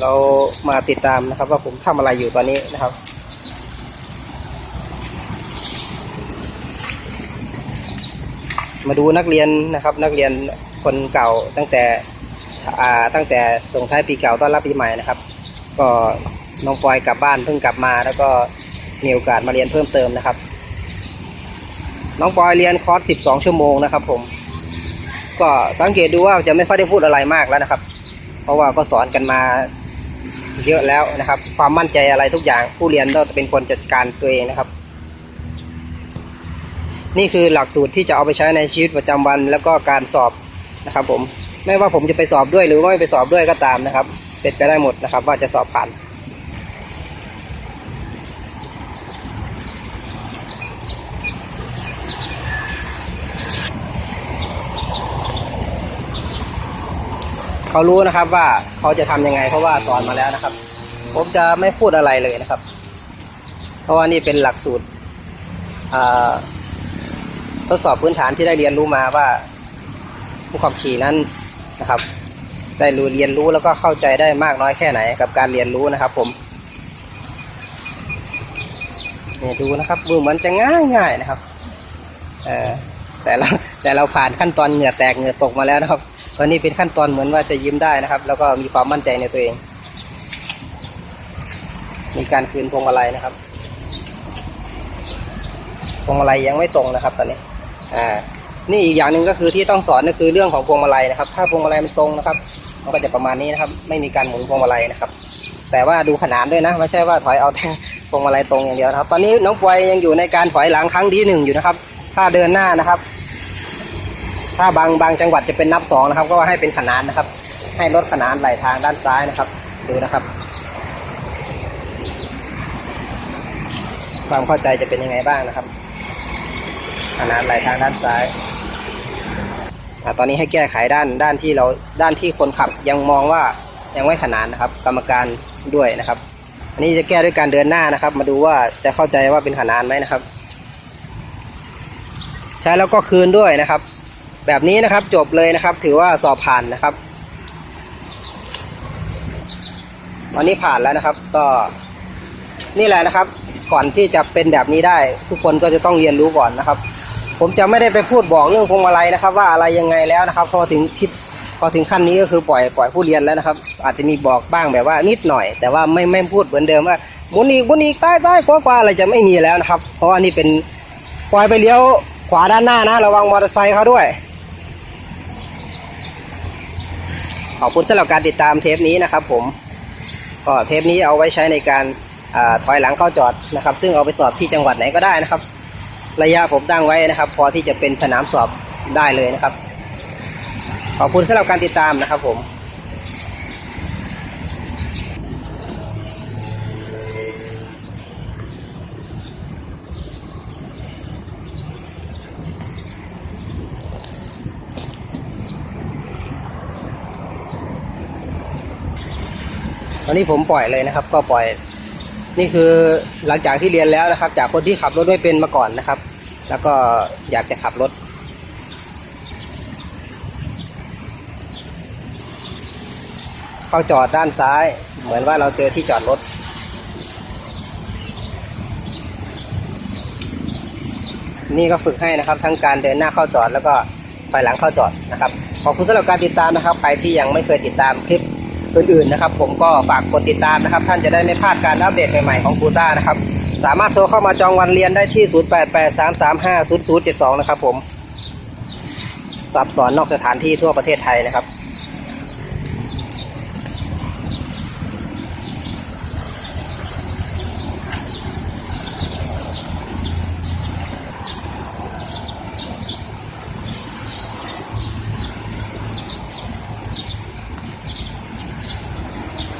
เรามาติดตามนะครับ ว่าผมทำอะไรอยู่ตอนนี้นะครับ มาดูนักเรียนนะครับ นักเรียนคนเก่าตั้งแต่อ่าตั้งแต่ส่งท้ายปีเก่าต้อนรับปีใหม่นะครับ ก็น้องปอยกลับบ้านเพิ่งกลับมา แล้วก็มีโอกาสมาเรียนเพิ่มเติมนะครับ น้องปอยเรียนคอร์ส 12 ชั่วโมงนะครับ ผม ก็สังเกตดูว่าจะไม่ค่อยได้พูดอะไรมากแล้วนะครับ เพราะว่าก็สอนกันมา เยอะแล้วนะครับ ความมั่นใจอะไรทุกอย่างผู้เรียนต้องเป็นคนจัดการตัวเองนะครับ นี่คือหลักสูตรที่จะเอาไปใช้ในชีวิตประจำวัน แล้วก็การสอบนะครับ ผมไม่ว่าผมจะไปสอบด้วยหรือว่าไม่ไปสอบด้วยก็ตามนะครับ เป็นไปได้หมดนะครับ ว่าจะสอบผ่าน เขารู้นะครับว่าเขาจะทำยังไง เพราะว่าสอนมาแล้วนะครับ ผมจะไม่พูดอะไรเลยนะครับ เพราะว่านี่เป็นหลักสูตรทดสอบพื้นฐานที่ได้เรียนรู้มาว่า ผู้ขับขี่นั้นนะครับ ได้รู้เรียนรู้แล้วก็เข้าใจได้มากน้อยแค่ไหน กับการเรียนรู้นะครับ ผมเนี่ยดูนะครับดูเหมือนจะง่ายง่ายนะครับแต่เราแต่เราผ่านขั้นตอนเหงื่อแตกเหงื่อตกมาแล้วนะครับ ตอนนี้เป็นขั้นตอนเหมือนว่าจะยิ้มได้นะครับ แล้วก็มีความมั่นใจในตัวเอง มีการคืนพวงมาลัยนะครับ พวงมาลัยยังไม่ตรงนะครับ ตอนนี้อ่านี่อีกอย่างหนึ่งก็คือที่ต้องสอนก็คือเรื่องของพวงมาลัยนะครับ ถ้าพวงมาลัยมันตรงนะครับ มันก็จะประมาณนี้นะครับ ไม่มีการหมุนพวงมาลัยนะครับ แต่ว่าดูขนานด้วยนะ ไม่ใช่ว่าถอยเอาแต่พวงมาลัยตรงอย่างเดียวนะครับ ตอนนี้น้องปอยยังอยู่ในการถอยหลังครั้งที่หนึ่งอยู่นะครับ ถ้าเดินหน้านะครับ ถ้าบางบางจังหวัดจะเป็นนับสองนะครับ ก็ให้เป็นขนานนะครับ ให้ลดขนานไหลทางด้านซ้ายนะครับ ดูนะครับ ความเข้าใจจะเป็นยังไงบ้างนะครับ ขนานไหลทางด้านซ้ายอตอนนี้ให้แก้ไขด้านด้านที่เราด้านที่คนขับยังมองว่ายังไม่ขนานนะครับ กรรมการด้วยนะครับอันนี้จะแก้ด้วยการเดินหน้านะครับ มาดูว่าจะเข้าใจว่าเป็นขนานไหมนะครับ ใช้แล้วก็คืนด้วยนะครับ แบบนี้นะครับจบเลยนะครับ ถือว่าสอบผ่านนะครับ ตอนนี้ผ่านแล้วนะครับ ก็นี่แหละนะครับ ก่อนที่จะเป็นแบบนี้ได้ ทุกคนก็จะต้องเรียนรู้ก่อนนะครับ ผมจะไม่ได้ไปพูดบอกเรื่องพวงมาลัยนะครับ ว่าอะไรยังไงแล้วนะครับ พอถึงทิศพอถึงขั้นนี้ก็คือปล่อยปล่อยผู้เรียนแล้วนะครับ อาจจะมีบอกบ้างแบบว่านิดหน่อย แต่ว่าไม่ไม่พูดเหมือนเดิมว่าหมุนอีกหมุนอีกซ้ายซ้ายขวาขวาอะไรจะไม่มีแล้วนะครับ เพราะว่านี่เป็นปล่อยไปเลี้ยวขวาด้านหน้านะ ระวังมอเตอร์ไซค์เขาด้วย ขอบคุณสำหรับการติดตามเทปนี้นะครับผมก็เทปนี้เอาไว้ใช้ในการอถอยหลังเข้าจอดนะครับ ซึ่งเอาไปสอบที่จังหวัดไหนก็ได้นะครับ ระยะผมตั้งไว้นะครับ พอที่จะเป็นสนามสอบได้เลยนะครับ ขอบคุณสำหรับการติดตามนะครับผม อนนี้ผมปล่อยเลยนะครับ ก็ปล่อย นี่คือหลังจากที่เรียนแล้วนะครับ จากคนที่ขับรถไม่เป็นมาก่อนนะครับ แล้วก็อยากจะขับรถ เข้าจอดด้านซ้าย เหมือนว่าเราเจอที่จอดรถนี่ก็ฝึกให้นะครับ ทั้งการเดินหน้าเข้าจอดแล้วก็ถอยหลังเข้าจอดนะครับ ขอบคุณสำหรับการติดตามนะครับ ใครที่ยังไม่เคยติดตามคลิป อื่นๆนะครับ ผมก็ฝากกดติดตามนะครับ ท่านจะได้ไม่พลาดการอัปเดตใหม่ๆของกูต้านะครับ สามารถโทรเข้ามาจองวันเรียนได้ที่ 0883350072 นะครับผมสับสอนนอกสถานที่ทั่วประเทศไทยนะครับ